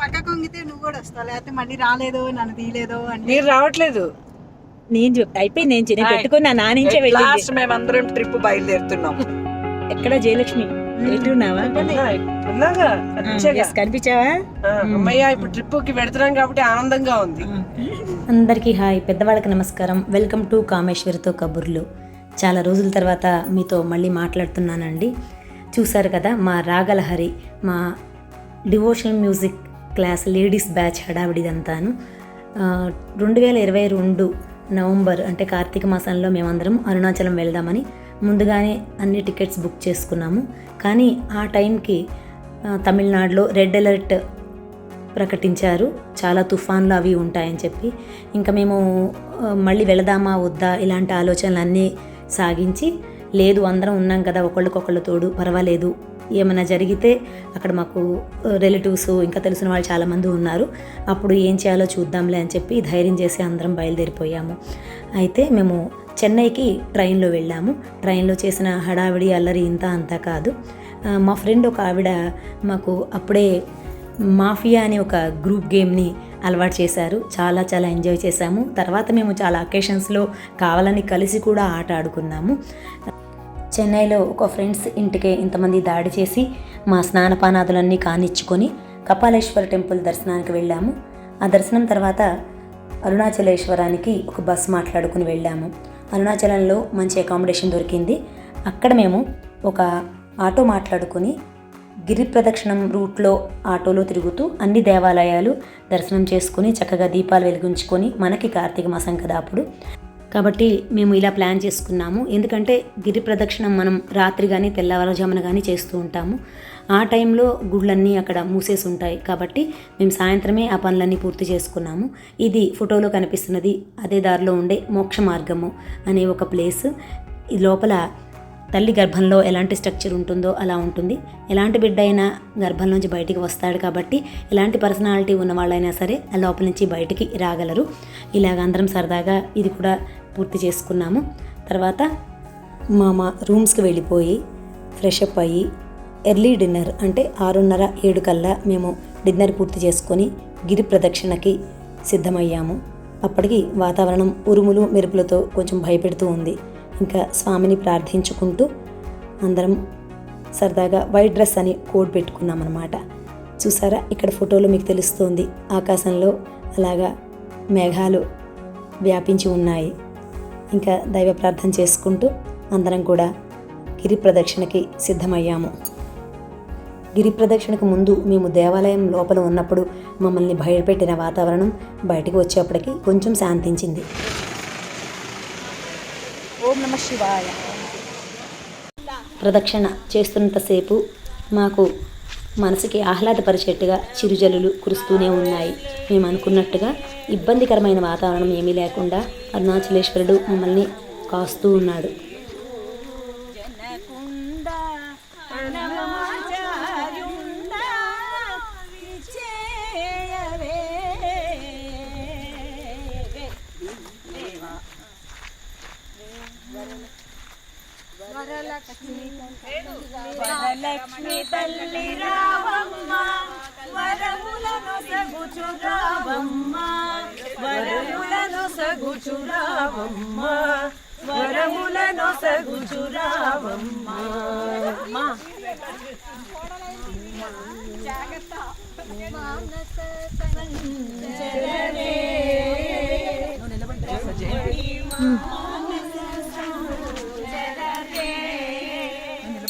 పక్క కొంగితే నువ్వు కూడా వస్తావు లేకపోతే మళ్ళీ రాలేదు నన్ను తీయలేదు అంటే మీరు రావట్లేదు. నేను చెప్ అయిపోయి నేను చిన్న పెట్టుకున్నా నా నుంచే వెళ్ళింది లాస్ట్ మేమందరం ట్రిప్ బయలుదేరుతున్నాం. ఎక్కడ జయలక్ష్మి? ఎటున్నావా? ఉన్నాగా? వచ్చాగా. Yes, కనిపించావా? ఆ, అమ్మయ్య ఇప్పుడు ట్రిప్కి కాబట్టి ఆనందంగా ఉంది. అందరికీ హాయ్. పెద్దవాళ్ళకి నమస్కారం. వెల్కమ్ టు కామేశ్వరితో కబుర్లు. చాలా రోజుల తర్వాత మీతో మళ్ళీ మాట్లాడుతున్నానండి. చూసారు కదా మా రాగలహరి మా devotional music class ladies batch హడావిడిదంతాను. రెండు వేల ఇరవై రెండు నవంబర్ అంటే కార్తీక మాసంలో మేమందరం అరుణాచలం వెళ్దామని ముందుగానే అన్ని టికెట్స్ బుక్ చేసుకున్నాము. కానీ ఆ టైంకి తమిళనాడులో రెడ్ అలర్ట్ ప్రకటించారు. చాలా తుఫాన్లు అవి ఉంటాయని చెప్పి. ఇంకా మేము మళ్ళీ వెళదామా వద్దా ఇలాంటి ఆలోచనలు అన్నీ సాగించి లేదు అందరం ఉన్నాం కదా ఒకళ్ళకొకళ్ళు తోడు పర్వాలేదు. ఏమైనా జరిగితే అక్కడ మాకు రిలేటివ్స్ ఇంకా తెలిసిన వాళ్ళు చాలామంది ఉన్నారు. అప్పుడు ఏం చేయాలో చూద్దాంలే అని చెప్పి ధైర్యం చేసి అందరం బయలుదేరిపోయాము. అయితే మేము చెన్నైకి ట్రైన్లో వెళ్ళాము. ట్రైన్లో చేసిన హడావిడి అల్లరి ఇంత అంతా కాదు. మా ఫ్రెండ్ ఒక ఆవిడ మాకు అప్పుడే మాఫియా అనే ఒక గ్రూప్ గేమ్ని అలవాటు చేశారు. చాలా చాలా ఎంజాయ్ చేశాము. తర్వాత మేము చాలా అకేషన్స్లో కావాలని కలిసి కూడా ఆట ఆడుకున్నాము. చెన్నైలో ఒక ఫ్రెండ్స్ ఇంటికి ఇంతమంది దాడి చేసి మా స్నానపానాదులన్నీ కానిచ్చుకొని కపాలేశ్వర టెంపుల్ దర్శనానికి వెళ్ళాము. ఆ దర్శనం తర్వాత అరుణాచలేశ్వరానికి ఒక బస్ మాట్లాడుకుని వెళ్ళాము. అరుణాచలంలో మంచి అకామిడేషన్ దొరికింది. అక్కడ మేము ఒక ఆటో మాట్లాడుకొని గిరి ప్రదక్షిణం రూట్లో ఆటోలో తిరుగుతూ అన్ని దేవాలయాలు దర్శనం చేసుకుని చక్కగా దీపాలు వెలిగించుకొని మనకి కార్తీక మాసం కదా అప్పుడు కాబట్టి మేము ఇలా ప్లాన్ చేసుకున్నాము. ఎందుకంటే గిరి ప్రదక్షిణం మనం రాత్రి కానీ తెల్లవారుజామున కానీ చేస్తూ ఉంటాము. ఆ టైంలో గుళ్ళన్నీ అక్కడ మూసేసి ఉంటాయి. కాబట్టి మేము సాయంత్రమే ఆ పనులన్నీ పూర్తి చేసుకున్నాము. ఇది ఫోటోలో కనిపిస్తున్నది. అదే దారిలో ఉండే మోక్ష మార్గము అనే ఒక ప్లేస్. ఈ లోపల తల్లి గర్భంలో ఎలాంటి స్ట్రక్చర్ ఉంటుందో అలా ఉంటుంది. ఎలాంటి బిడ్డ అయినా గర్భం నుంచి బయటికి వస్తాడు కాబట్టి ఎలాంటి పర్సనాలిటీ ఉన్న వాళ్ళైనా సరే ఆ లోపల నుంచి బయటికి రాగలరు. ఇలాగ అందరం సరదాగా ఇది కూడా పూర్తి చేసుకున్నాము. తర్వాత మా మా రూమ్స్కి వెళ్ళిపోయి ఫ్రెష్ అప్ అయ్యి ఎర్లీ డిన్నర్ అంటే ఆరున్నర ఏడు కల్లా మేము డిన్నర్ పూర్తి చేసుకొని గిరి ప్రదక్షిణకి సిద్ధమయ్యాము. అప్పటికి వాతావరణం ఉరుములు మెరుపులతో కొంచెం భయపెడుతూ ఉంది. ఇంకా స్వామిని ప్రార్థించుకుంటూ అందరం సరదాగా వైట్ డ్రెస్ అని కోడ్ పెట్టుకున్నాం అనమాట చూసారా? ఇక్కడ ఫోటోలో మీకు తెలుస్తోంది. ఆకాశంలో అలాగా మేఘాలు వ్యాపించి ఉన్నాయి. ఇంకా దైవ ప్రార్థన చేసుకుంటూ అందరం కూడా గిరి ప్రదక్షిణకి సిద్ధమయ్యాము. గిరి ప్రదక్షిణకు ముందు మేము దేవాలయం లోపల ఉన్నప్పుడు మమ్మల్ని భయపెట్టిన వాతావరణం బయటకు వచ్చేప్పటికి కొంచెం శాంతించింది. ఓం నమ శివాయ. ప్రదక్షిణ చేస్తున్నంతసేపు మాకు మనసుకి ఆహ్లాదపరిచేట్టుగా చిరుజల్లులు కురుస్తూనే ఉన్నాయి. మేము అనుకున్నట్టుగా ఇబ్బందికరమైన వాతావరణం ఏమీ లేకుండా అరుణాచలేశ్వరుడు మమ్మల్ని కాస్తూ ఉన్నాడు. వరలక్ష్మి తల్లి రావమ్మ వరములను సగుచు రావమ్మ వరములను సగుచు రావమ్మ వరములను సగుచు రావమ్మ అవుతుందా లే, రా, రా,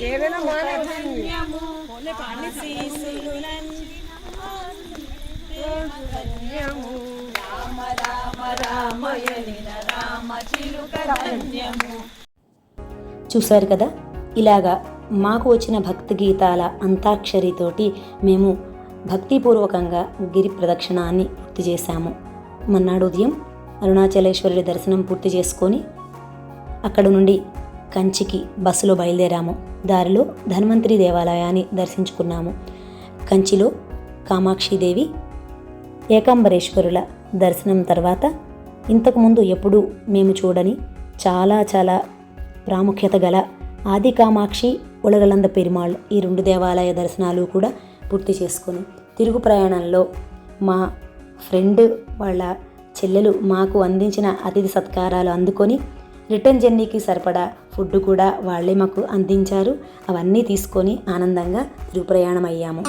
ఏదైనా చూశారు కదా? ఇలాగా మాకు వచ్చిన భక్తి గీతాల అంతాక్షరితోటి మేము భక్తిపూర్వకంగా గిరి ప్రదక్షిణాన్ని పూర్తి చేశాము. మన్నాడు ఉదయం అరుణాచలేశ్వరుడి దర్శనం పూర్తి చేసుకొని అక్కడ నుండి కంచికి బస్సులో బయలుదేరాము. దారిలో ధన్వంతరి దేవాలయాన్ని దర్శించుకున్నాము. కంచిలో కామాక్షిదేవి ఏకాంబరేశ్వరుల దర్శనం తర్వాత ఇంతకుముందు ఎప్పుడూ మేము చూడని చాలా చాలా ప్రాముఖ్యత గల ఆది కామాక్షి ఉలగలంద పెరుమాళ్ ఈ రెండు దేవాలయ దర్శనాలు కూడా పూర్తి చేసుకుని తిరుగు ప్రయాణంలో మా ఫ్రెండ్ వాళ్ళ చెల్లెలు మాకు అందించిన అతిథి సత్కారాలు అందుకొని రిటర్న్ జర్నీకి సరిపడా ఫుడ్ కూడా వాళ్ళే మాకు అందించారు. అవన్నీ తీసుకొని ఆనందంగా తిరుగు ప్రయాణం అయ్యాము